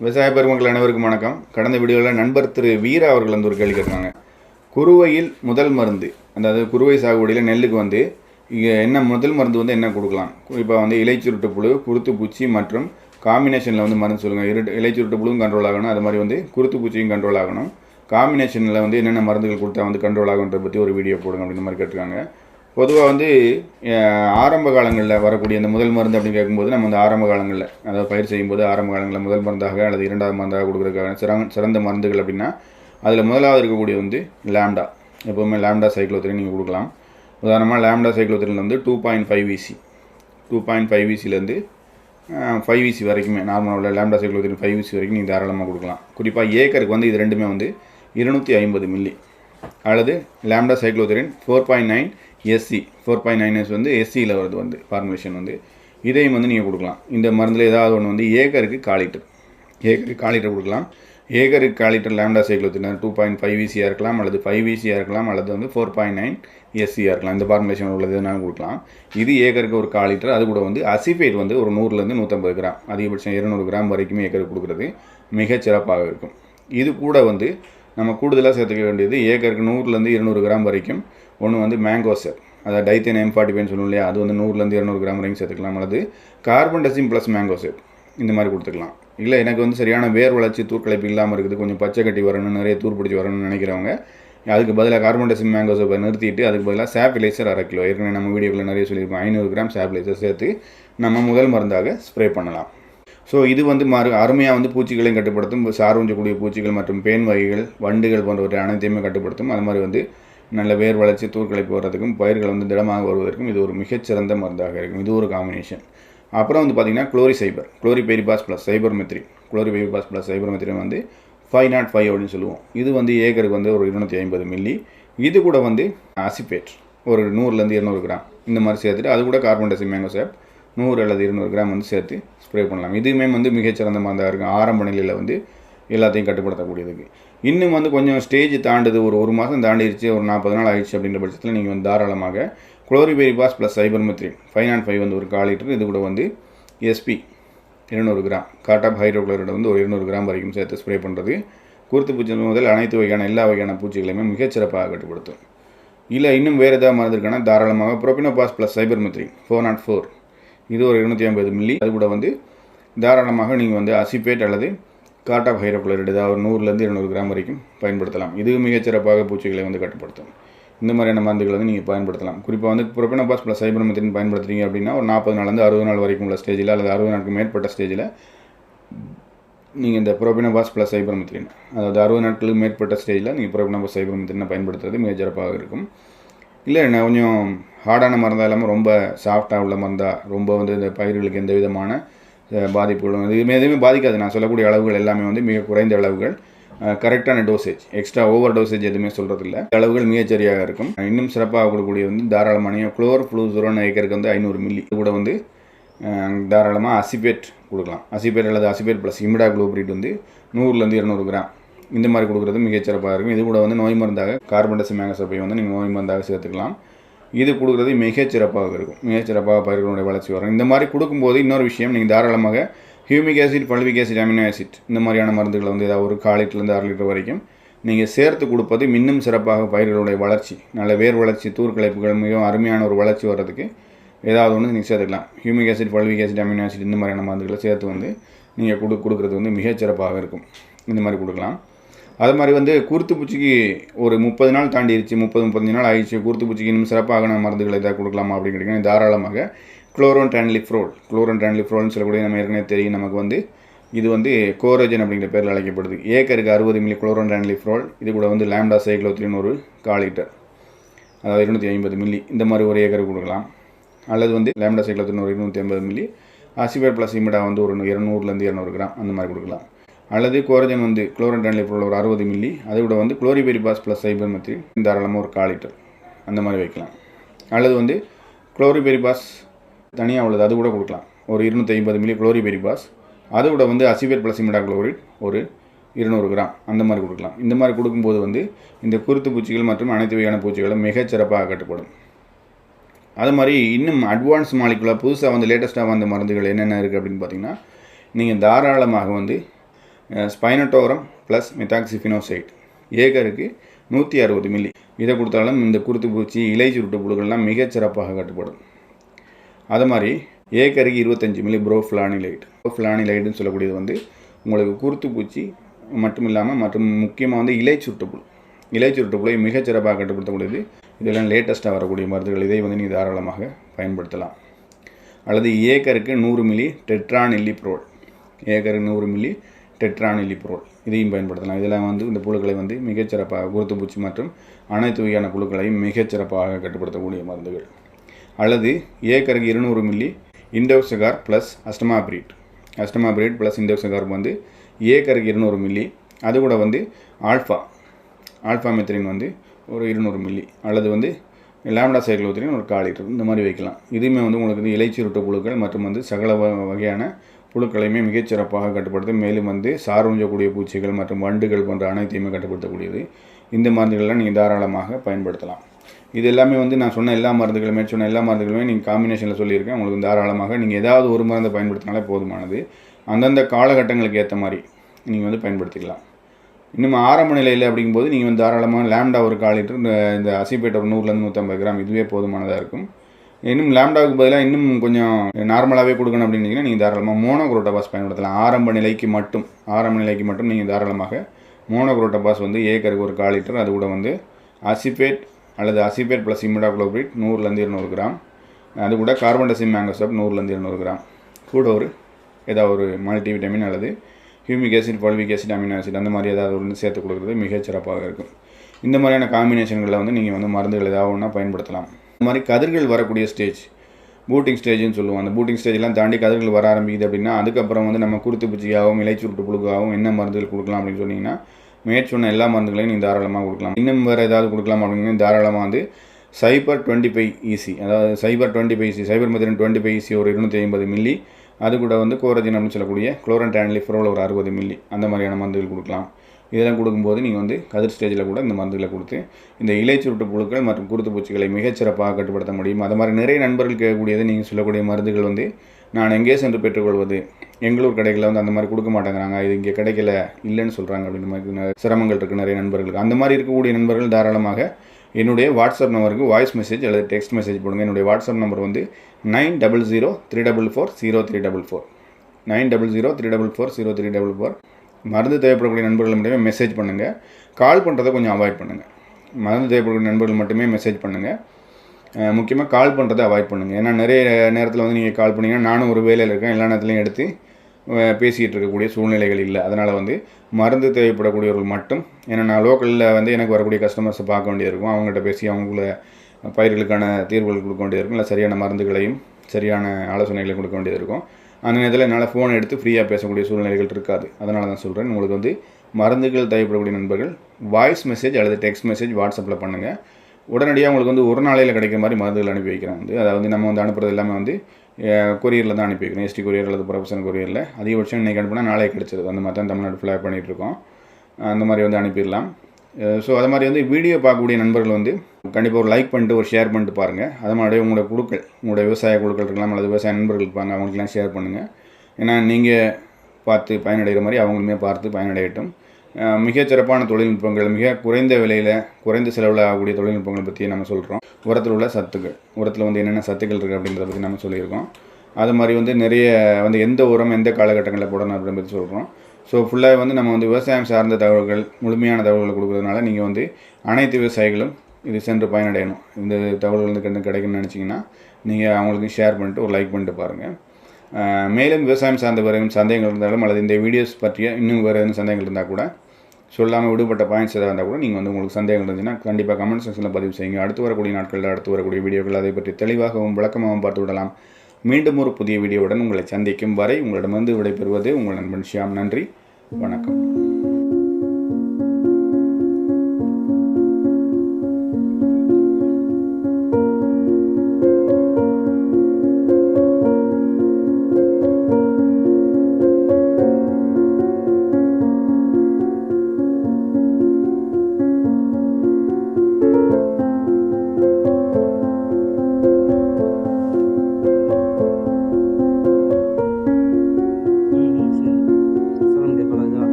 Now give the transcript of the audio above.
விவசாய பெருமக்கள் அனைவருக்கும் வணக்கம். கடந்த வீடியோவில் நண்பர் திரு வீரா அவர்கள் வந்து ஒரு கேள்வி கேட்குறாங்க. குறுவையில் முதல் மருந்து அதாவது குறுவை சாகுபடியில் நெல்லுக்கு வந்து இங்கே என்ன முதல் மருந்து வந்து என்ன கொடுக்கலாம்? இப்போ வந்து இலைச்சுருட்டு புழு குருத்து பூச்சி மற்றும் காம்பினேஷனில் வந்து மருந்து சொல்லுங்கள் இரு இலைச்சுருட்டு புழுவும் கண்ட்ரோல் ஆகணும். அது மாதிரி வந்து குருத்து பூச்சியும் கண்ட்ரோல் ஆகணும். காம்பினேஷனில் வந்து என்னென்ன மருந்துகள் கொடுத்தா வந்து கண்ட்ரோல் ஆகுன்றத பற்றி ஒரு வீடியோ போடுங்க அப்படின்ற மாதிரி கேட்டிருக்காங்க. பொதுவாக வந்து ஆரம்ப காலங்களில் வரக்கூடிய இந்த முதல் மருந்து அப்படின்னு கேட்கும்போது நம்ம வந்து ஆரம்ப காலங்களில் அதாவது பயிர் செய்யும்போது ஆரம்ப காலங்களில் முதல் மருந்தாக அல்லது இரண்டாவது மருந்தாக கொடுக்குறதுக்கான சிறந்த சிறந்த மருந்துகள் அப்படின்னா அதில் முதலாவது இருக்கக்கூடிய வந்து லேம்டா. எப்போவுமே லேம்டா சைக்ளோத்திரின் நீங்கள் கொடுக்கலாம். உதாரணமாக லேம்டா சைக்ளோத்திரியில் வந்து டூ பாயிண்ட் ஃபைவ் விசி டூ பாயிண்ட் ஃபைவ் விசிலேருந்து ஃபைவ் விசி வரைக்குமே நார்மலாக உள்ள லேம்டா சைக்ளோத்திரின் ஃபைவ் விசி வரைக்கும் நீங்கள் தாராளமாக கொடுக்கலாம். குறிப்பாக ஏக்கருக்கு வந்து இது ரெண்டுமே வந்து இருநூற்றி ஐம்பது மில்லி அல்லது lambda சைக்ளோத்திரின் four point nine SC four point nine S வந்து எஸ்சியில் வருது வந்து ஃபார்முலேஷன் வந்து. இதையும் வந்து நீங்கள் கொடுக்கலாம். இந்த மருந்தில் ஏதாவது ஒன்று வந்து ஏக்கருக்கு காலிட்டர். ஏக்கருக்கு காலிட்டர் கொடுக்கலாம். ஏக்கருக்கு காலிட்டர் லிட்டர் லேம்டா சைக்ளோத்தின் டூ பாயிண்ட் ஃபைவ் விசியாக இருக்கலாம் அல்லது ஃபைவ் விசியாக இருக்கலாம் அல்லது வந்து ஃபோர் பாயிண்ட் நைன் எஸ்சியாக இருக்கலாம். இந்த ஃபார்முலேஷன் உள்ளது எதுனாலும் கொடுக்கலாம். இது ஏக்கருக்கு ஒரு கால் லிட்டர் அது கூட வந்து அசிஃபேட் வந்து ஒரு நூறுலேருந்து நூற்றம்பது கிராம். அதிகபட்சம் இருநூறு கிராம் வரைக்குமே ஏக்கருக்கு கொடுக்குறது மிகச் சிறப்பாக இருக்கும். இது கூட வந்து நம்ம கூடுதலாக சேர்த்துக்க வேண்டியது ஏக்கருக்கு நூறுலேருந்து இருநூறு கிராம் வரைக்கும் ஒன்று வந்து மேங்கோ அதாவது டைத்தன் எம் ஃபார்ட்டி ஃபைவ் சொல்லுவோம் இல்லையா? அது வந்து நூறுலேருந்து இரநூறு கிராம் வரைக்கும் சேர்த்துக்கலாம். அல்லது கார்பன் டசிம் ப்ளஸ் மேங்கோ இந்த மாதிரி கொடுத்துக்கலாம். இல்லை எனக்கு வந்து சரியான வேர் வளர்ச்சி தூர்க்கலைப்பு இல்லாமல் இருக்குது. கொஞ்சம் பச்சை கட்டி வரணும் நிறைய தூர் பிடிச்சி வரணும்னு நினைக்கிறவங்க அதுக்கு பதிலாக கார்பன் டசிம் மேங்கோ சோப்பை நிறுத்திட்டு அதுக்கு பதிலாக சாப்பிலைசர் அரை கிலோ. ஏற்கனவே நம்ம வீடியோவில் நிறைய சொல்லியிருப்போம். ஐநூறு கிராம் சாப்பிலைசர் சேர்த்து நம்ம முதல் மருந்தாக ஸ்ப்ரே பண்ணலாம். ஸோ இது வந்து மறு அருமையாக வந்து பூச்சிகளையும் கட்டுப்படுத்தும் சார்வஞ்சக்கூடிய பூச்சிகள் மற்றும் பேன் வகைகள் வண்டுகள் போன்றவற்றை அனைத்தையுமே கட்டுப்படுத்தும். அது மாதிரி வந்து நல்ல வேர் வளர்ச்சி தூர்களை போகிறதுக்கும் பயிர்கள் வந்து திடமாக வருவதற்கும் இது ஒரு மிகச்சிறந்த மருந்தாக இருக்கும். இது ஒரு காம்பினேஷன் அப்புறம் வந்து பார்த்திங்கன்னா குளோரி சைபர் chlorpyrifos plus cypermethrin chlorpyrifos plus cypermethrin வந்து ஃபைவ் நாட் ஃபைவ் அப்படின்னு சொல்லுவோம். இது வந்து ஏக்கருக்கு வந்து ஒரு இருநூற்றி ஐம்பது மில்லி இது கூட வந்து அசிபேட் ஒரு நூறுலேருந்து இருநூறு கிராம். இந்த மாதிரி சேர்த்துட்டு அது கூட கார்பன் டை மேங்கோ சேப் நூறு அல்லது இருநூறு கிராம் வந்து சேர்த்து ஸ்ப்ரே பண்ணலாம். இதுவுமே வந்து மிகச்சிறந்த மருந்தாக இருக்கும். ஆரம்ப நிலையில் வந்து எல்லாத்தையும் கட்டுப்படுத்தக்கூடியதுக்கு இன்னும் வந்து கொஞ்சம் ஸ்டேஜ் தாண்டுது. ஒரு ஒரு மாதம் தாண்டிடுச்சு ஒரு நாற்பது நாள் ஆயிடுச்சு அப்படின்ற பட்சத்தில் நீங்கள் வந்து தாராளமாக chlorpyrifos plus cypermethrin five nought five வந்து ஒரு கால் லிட்டர். இது கூட வந்து எஸ்பி இருநூறு கிராம். காட்டாப் ஹைட்ரோக்ளோரைடை வந்து ஒரு இருநூறு கிராம் வரைக்கும் சேர்த்து ஸ்ப்ரே பண்ணுறது குருத்து பூச்சி முதல் அனைத்து வகையான எல்லா வகையான பூச்சிகளையுமே மிகச்சிறப்பாக கட்டுப்படுத்தும். இல்லை இன்னும் வேறு ஏதாவது மருந்து இருக்கானா தாராளமாக profenofos plus cypermethrin four nought four இது ஒரு இருநூற்றி ஐம்பது மில்லி அது கூட வந்து தாராளமாக நீங்கள் வந்து அசிபேட் அல்லது காட்டா ஹைரோக்ளோரைடு ஏதாவது நூறுலேருந்து இருநூறு கிராம் வரைக்கும் பயன்படுத்தலாம். இது மிகச்சிறப்பாக பூச்சிகளை வந்து கட்டுப்படுத்தும். இந்த மாதிரியான மருந்துகளை வந்து நீங்கள் பயன்படுத்தலாம். குறிப்பாக வந்து ப்ரோபனபாஸ் ப்ளஸ் சைபர்மெத்தின் பயன்படுத்துறீங்க அப்படின்னா ஒரு நாற்பது நாள்லேருந்து அறுபது நாள் வரைக்கும் உள்ள ஸ்டேஜில் அல்லது அறுபது நாளுக்கு மேற்பட்ட ஸ்டேஜில் நீங்கள் இந்த ப்ரோபினபாஸ் ப்ளஸ் சைபர்மெத்ரின் அதாவது அறுபது நாட்களுக்கு மேற்பட்ட ஸ்டேஜில் நீங்கள் ப்ரோபினபாஸ் சைபர்மெத்ரினை பயன்படுத்துறது மிக சிறப்பாக இருக்கும். இல்லை நான் கொஞ்சம் ஹார்டான மருந்தாக இல்லாமல் ரொம்ப சாஃப்டாக உள்ள மருந்தாக ரொம்ப வந்து இந்த பயிர்களுக்கு எந்த விதமான பாதிப்புகளும் எதுவுமே எதுவுமே பாதிக்காது. நான் சொல்லக்கூடிய அளவுகள் எல்லாமே வந்து மிக குறைந்த அளவுகள். கரெக்டான டோசேஜ் எக்ஸ்ட்ரா ஓவர் டோசேஜ் எதுவுமே சொல்கிறதில்ல அளவுகள் மிகச்சரியாக இருக்கும். இன்னும் சிறப்பாக கொடுக்கக்கூடிய வந்து தாராளமான குளோர் ஃப்ளூசுரோன் ஏக்கருக்கு வந்து ஐநூறு மில்லி இது கூட வந்து தாராளமாக அசிபேட் கொடுக்கலாம். அசிபேட் அல்லது அசிபேட் ப்ளஸ் இமிடா குளோபிரிட் வந்து நூறுலேருந்து இருநூறு கிராம். இந்த மாதிரி கொடுக்குறது மிகச்சிறப்பாக இருக்கும். இது கூட வந்து நோய் மருந்தாக கார்பன் டை மேங்கசப்பை வந்து நீங்கள் நோய் மருந்தாக சேர்த்துக்கலாம். இது கொடுக்குறது மிகச்சிறப்பாக இருக்கும். மிகச்சிறப்பாக பயிர்களுடைய வளர்ச்சி வரும். இந்த மாதிரி கொடுக்கும்போது இன்னொரு விஷயம் நீங்கள் தாராளமாக humic acid fulvic acid amino acid இந்த மாதிரியான மருந்துகளை வந்து ஏதாவது ஒரு கால் லிட்டர்லேருந்து அரை லிட்டர் வரைக்கும் நீங்கள் சேர்த்து கொடுப்பது இன்னும் சிறப்பாக பயிர்களுடைய வளர்ச்சி நல்ல வேர் வளர்ச்சி தூர்கலைப்புகள் மிகவும் அருமையான ஒரு வளர்ச்சி வர்றதுக்கு ஏதாவது ஒன்று நீங்கள் சேர்த்துக்கலாம். Humic acid fulvic acid amino acid இந்த மாதிரியான மருந்துகளை சேர்த்து வந்து நீங்கள் கொடு கொடுக்குறது வந்து மிகச்சிறப்பாக இருக்கும். இந்த மாதிரி கொடுக்கலாம். அது மாதிரி வந்து குருத்து பூச்சிக்கு ஒரு முப்பது நாள் தாண்டிடுச்சு முப்பது முப்பத்தஞ்சு நாள் ஆயிடுச்சு. குருத்து பூச்சிக்கு இன்னும் சிறப்பாக மருந்துகள் ஏதாவது கொடுக்கலாமா அப்படின்னு கேட்டிங்கன்னா தாராளமாக குளோரோன் டான்லிஃப்ரோல் குளோரோன் டான்லிஃப்ரோல்னு சொல்லக்கூடிய நம்ம ஏற்கனவே தெரியும் நமக்கு வந்து. இது வந்து கோரோஜன் அப்படிங்கிற பேரில் அழைக்கப்படுது. ஏக்கருக்கு அறுபது மில்லி குளோரோன் டான்லிஃப்ரோல் இது கூட வந்து லேம்டா சைக்ளோத்ரின் ஒரு காலிட்டர் அதாவது இருநூற்றி ஐம்பது மில்லி. இந்த மாதிரி ஒரு ஏக்கருக்கு கொடுக்கலாம். அல்லது வந்து லேம்டா சைக்ளோத்ரின் ஒரு இருநூற்றி ஐம்பது மில்லி. அசிபேர் ப்ளஸ் இமிடா வந்து ஒரு இரநூறுலேருந்து இரநூறு கிராம் அந்த மாதிரி கொடுக்கலாம். அல்லது கோரஜன் வந்து குளோரன் டான்லிஃப்ரோல் ஒரு அறுபது மில்லி அதை விட வந்து குளோரிபெரிபாஸ் ப்ளஸ் சைபர் மெத்ரி தாராளமாக ஒரு கால் லிட்டர். அந்த மாதிரி வைக்கலாம். அல்லது வந்து குளோரிபெரிபாஸ் தனியாக உள்ளது அது கூட கொடுக்கலாம். ஒரு இருநூற்றி ஐம்பது மில்லி குளோரிபெரிபாஸ் அதை விட வந்து அசிபேட் ப்ளஸ் இமிடா குளோரிட் ஒரு இருநூறு கிராம். அந்த மாதிரி கொடுக்கலாம். இந்த மாதிரி கொடுக்கும்போது வந்து இந்த குருத்து பூச்சிகள் மற்றும் அனைத்து வகையான பூச்சிகளும் மிகச்சிறப்பாக கட்டுப்படும் அது மாதிரி இன்னும் அட்வான்ஸ் மாலிகுலாக புதுசாக வந்து லேட்டஸ்ட்டாக வந்த மருந்துகள் என்னென்ன இருக்குது அப்படின்னு பார்த்தீங்கன்னா நீங்கள் தாராளமாக வந்து ஸ்பைனட்டோரம் ப்ளஸ் மெத்தாக்சிஃபினோசைட் ஏக்கருக்கு நூற்றி அறுபது மில்லி இதை கொடுத்தாலும் இந்த குருத்து பூச்சி இலை சுருட்டு புழுக்கள்லாம் மிகச்சிறப்பாக கட்டுப்படும். அது மாதிரி ஏக்கருக்கு இருபத்தஞ்சி மில்லி ப்ரோஃப்ளானிலைட் ப்ரோஃப்ளானிலைட்னு சொல்லக்கூடியது வந்து உங்களுக்கு குருத்து பூச்சி மட்டும் இல்லாமல் மற்றும் முக்கியமாக வந்து இலை சுட்டுப்புழு இலை சுட்டுப்புழை மிகச் சிறப்பாக கட்டுப்படுத்தக்கூடியது. இதெல்லாம் லேட்டஸ்ட்டாக வரக்கூடிய மருந்துகள். இதை வந்து நீங்கள் தாராளமாக பயன்படுத்தலாம். அல்லது ஏக்கருக்கு நூறு மில்லி டெட்ரான் இல்லிப்ரோல் ஏக்கருக்கு நூறு மில்லி டெட்ரானிலிப்ரோல் இதையும் பயன்படுத்தலாம். இதெல்லாம் வந்து இந்த புழுக்களை வந்து மிகச்சிறப்பாக குருத்துப்பூச்சி மற்றும் அனைத்து வகையான புழுக்களையும் மிகச்சிறப்பாக கட்டுப்படுத்தக்கூடிய மருந்துகள். அல்லது ஏக்கருக்கு இருநூறு milli indoxacarb plus acetamiprid. Acetamiprid plus indoxacarb வந்து ஏக்கருக்கு இருநூறு மில்லி. அது கூட வந்து ஆல்ஃபா. ஆல்ஃபா மெத்திரின் வந்து ஒரு இருநூறு மில்லி. அல்லது வந்து லேம்டா சைக்ளோத்திரின் ஒரு கால் லிட்டர். இந்த மாதிரி வைக்கலாம். இதுவுமே வந்து உங்களுக்கு வந்து இலைச்சுருட்ட புழுக்கள் மற்றும் வந்து சகல வ- வகையான புழுக்களையுமே மிகச்சிறப்பாக கட்டுப்படுத்தும் மேலும் வந்து சார் உஞ்சக்கூடிய பூச்சிகள் மற்றும் வண்டுகள் போன்ற அனைத்தையுமே கட்டுப்படுத்தக்கூடியது. இந்த மருந்துகளெலாம் நீங்கள் தாராளமாக பயன்படுத்தலாம். இது எல்லாமே வந்து நான் சொன்ன எல்லா மருந்துகளுமே சொன்ன எல்லா மருந்துகளுமே நீங்கள் காம்பினேஷனில் சொல்லியிருக்கேன். உங்களுக்கு தாராளமாக நீங்கள் ஏதாவது ஒரு மருந்தை பயன்படுத்தினாலே போதுமானது. அந்தந்த காலகட்டங்களுக்கு ஏற்ற மாதிரி நீங்கள் வந்து பயன்படுத்திக்கலாம். இன்னும் ஆரம்ப நிலையில் அப்படிங்கும்போது நீங்கள் வந்து தாராளமாக லேம்டா ஒரு கால் லிட்டர் இந்த இந்த அசிபேட் ஒரு நூறுலேருந்து நூற்றம்பது கிராம் இதுவே போதுமானதாக இருக்கும். இன்னும் லேம்டாவுக்கு பதிலாக இன்னும் கொஞ்சம் நார்மலாகவே கொடுக்கணும் அப்படின்னீங்கன்னா நீங்கள் தாராளமாக மோனோக்ரோட்டபாஸ் பயன்படுத்தலாம். ஆரம்ப நிலைக்கு மட்டும் ஆரம்ப நிலைக்கு மட்டும் நீங்கள் தாராளமாக மோனோக்ரோட்டபாஸ் வந்து ஏக்கருக்கு ஒரு கால் லிட்டர் அது கூட வந்து அசிபேட் அல்லது அசிபேட் ப்ளஸ் இமிடாக்ளோபிரிட் நூறுலேருந்து இருநூறு கிராம். அது கூட கார்பன் டசிம் மேங்கோசப் நூறுலேருந்து இருநூறு கிராம். கூட ஒரு ஏதாவது ஒரு மல்டி விட்டமின் அல்லது humic acid fulvic acid amino acid அந்த மாதிரி ஏதாவது ஒன்று சேர்த்து கொடுக்குறது மிகச்சிறப்பாக இருக்கும். இந்த மாதிரியான காம்பினேஷன்களில் வந்து நீங்கள் வந்து மருந்துகள் ஏதாவது ஒன்றா பயன்படுத்தலாம். மாதிரி கதிர்கள் வரக்கூடிய ஸ்டேஜ் பூட்டிங் ஸ்டேஜ்னு சொல்லுவோம். அந்த பூட்டிங் ஸ்டேஜ்லாம் தாண்டி கதிர்கள் வர ஆரம்பிக்குது அப்படின்னா அதுக்கப்புறம் வந்து நம்ம குருத்து பூச்சியாகவும் இலைச்சுருட்டு புழுக்காகவும் என்ன மருந்துகள் கொடுக்கலாம் அப்படின்னு சொன்னீங்கன்னா மேற்சொன்ன எல்லா மருந்துகளையும் நீங்கள் தாராளமாக கொடுக்கலாம். இன்னும் வேறு ஏதாவது கொடுக்கலாம் அப்படின்னு தாராளமாக வந்து சைபர் டுவெண்ட்டி ஃபைவ் இசி அதாவது சைபர் twenty five EC cypermethrin twenty five EC ஒரு இருநூற்றி ஐம்பது மில்லி அது கூட வந்து கோரஜின் சொல்லக்கூடிய குளோரன் டேன்லிஃபரோல் ஒரு அறுபது மில்லி அந்த மாதிரியான மருந்துகள் கொடுக்கலாம். இதெல்லாம் கொடுக்கும்போது நீங்கள் வந்து கதிர் ஸ்டேஜில் கூட இந்த மருந்துகளை கொடுத்து இந்த இலை சுருட்டு புழுக்கள் மற்றும் குருத்து பூச்சிகளை மிகச்சிறப்பாக கட்டுப்படுத்த முடியும். அது மாதிரி நிறைய நண்பர்கள் கேட்கக்கூடியது நீங்கள் சொல்லக்கூடிய மருந்துகள் வந்து நான் எங்கே சென்று பெற்றுக்கொள்வது எங்களூர் கடைகளில் வந்து அந்த மாதிரி கொடுக்க மாட்டேங்கிறாங்க. இது இங்கே கிடைக்கல இல்லைன்னு சொல்கிறாங்க அப்படின்ற மாதிரி சிரமங்கள் இருக்குது நிறைய நண்பர்களுக்கு. அந்த மாதிரி இருக்கக்கூடிய நண்பர்கள் தாராளமாக என்னுடைய வாட்ஸ்அப் நம்பருக்கு வாய்ஸ் மெசேஜ் அல்லது டெக்ஸ்ட் மெசேஜ் போடுங்க. என்னுடைய வாட்ஸ்அப் நம்பர் வந்து nine double zero three double four zero three double four. Nine double zero three double four zero three double four. மருந்து தேவைப்படக்கூடிய நண்பர்கள் மட்டுமே மெசேஜ் பண்ணுங்கள் கால் பண்ணுறதை கொஞ்சம் அவாய்ட் பண்ணுங்கள் மருந்து தேவைப்படக்கூடிய நண்பர்கள் மட்டுமே மெசேஜ் பண்ணுங்கள் முக்கியமாக கால் பண்ணுறதை அவாய்ட் பண்ணுங்கள் ஏன்னா நிறைய நேரத்தில் வந்து நீங்கள் கால் பண்ணீங்கன்னா நானும் ஒரு வேலையில் இருக்கேன். எல்லா நேரத்துலையும் எடுத்து பேசிகிட்டு இருக்கக்கூடிய சூழ்நிலைகள் இல்லை. அதனால் வந்து மருந்து தேவைப்படக்கூடியவர்கள் மட்டும். ஏன்னா நான் லோக்கலில் வந்து எனக்கு வரக்கூடிய கஸ்டமர்ஸை பார்க்க வேண்டியது இருக்கும் அவங்ககிட்ட பேசி அவங்கள பயிர்களுக்கான தீர்வுகள் கொடுக்க வேண்டியது இருக்கும் இல்லை சரியான மருந்துகளையும் சரியான ஆலோசனைகளையும் கொடுக்க வேண்டியது இருக்கும் அந்த நேரத்தில் என்னால் ஃபோன் எடுத்து ஃப்ரீயாக பேசக்கூடிய சூழ்நிலைகள் இருக்காது. அதனால தான் சொல்கிறேன் உங்களுக்கு வந்து மருந்துகள் தேவைப்படக்கூடிய நண்பர்கள் வாய்ஸ் மெசேஜ் அல்லது டெக்ஸ்ட் மெசேஜ் வாட்ஸ்அப்பில் பண்ணுங்கள் உடனடியாக உங்களுக்கு வந்து ஒரு நாளையில் கிடைக்கிற மாதிரி மருந்துகள் அனுப்பி வைக்கிறேன். வந்து அதாவது நம்ம வந்து அனுப்புறது எல்லாமே வந்து கொரியரில் தான் அனுப்பி வைக்கணும். எஸ்டி கொரியர் அல்லது ப்ரொஃபஷனல் கொரியரில். அதிகபட்சம் இன்றைக்கி அனுப்புனா நாளே கிடச்சிருது. அந்த மாதிரி தான் தமிழ்நாடு ஃபுல்லாக பண்ணிகிட்ருக்கோம் அந்த மாதிரி வந்து அனுப்பிடலாம். ஸோ அது மாதிரி வந்து வீடியோ பார்க்கக்கூடிய நண்பர்கள் வந்து கண்டிப்பாக ஒரு லைக் பண்ணிட்டு ஒரு ஷேர் பண்ணிட்டு பாருங்கள் அது மாதிரி உங்களோட குழுக்கள் உங்களோட விவசாய குழுக்கள் இருக்கலாம் அல்லது விவசாய நண்பர்கள் இருப்பாங்க அவங்களுக்குலாம் ஷேர் பண்ணுங்கள் ஏன்னா நீங்கள் பார்த்து பயனடைகிற மாதிரி அவங்களுமே பார்த்து பயனடையட்டும். மிகச்சிறப்பான தொழில்நுட்பங்கள் மிக குறைந்த விலையில் குறைந்த செலவில் ஆகக்கூடிய தொழில்நுட்பங்களை பற்றி நம்ம சொல்கிறோம் உரத்தில் உள்ள சத்துக்கள். உரத்தில் வந்து என்னென்ன சத்துக்கள் இருக்குது அப்படின்றத பற்றி நம்ம சொல்லியிருக்கோம். அது மாதிரி வந்து நிறைய வந்து எந்த உரம் எந்த காலகட்டங்களில் போடணும் அப்படின்னு பற்றி சொல்கிறோம் ஸோ ஃபுல்லாக வந்து நம்ம வந்து விவசாயம் சார்ந்த தகவல்கள் முழுமையான தகவல்களை கொடுக்கறதுனால நீங்கள் வந்து அனைத்து விவசாயிகளும் இது சென்று பயனடையணும். இந்த தகவல்கள் வந்து கிடைக்கும்னு நினச்சிங்கன்னா நீங்கள் அவங்களுக்கு ஷேர் பண்ணிட்டு ஒரு லைக் பண்ணிட்டு பாருங்கள் மேலும் விவசாயம் சார்ந்த வேறு சந்தேகங்கள் இருந்தாலும் அல்லது இந்த வீடியோஸ் பற்றிய இன்னும் வேறு எதுவும் சந்தேகங்கள் இருந்தால் கூட சொல்லாமல் விடுபட்ட பாயிண்ட்ஸ் எதாவது இருந்தால் கூட நீங்கள் வந்து உங்களுக்கு சந்தேகம் இருந்துச்சுன்னா கண்டிப்பாக கமெண்ட் செக்ஷனில் பதிவு செய்யுங்க. அடுத்து வரக்கூடிய நாட்களில் அடுத்து வரக்கூடிய வீடியோக்கள் அதை பற்றி தெளிவாகவும் விளக்கமாகவும் பார்த்து விடலாம். மீண்டும் ஒரு புதிய வீடியோவுடன் உங்களை சந்திக்கும் வரை உங்களிடமிருந்து விடைபெறுவது உங்கள் நண்பன் ஷியாம். நன்றி. வணக்கம்.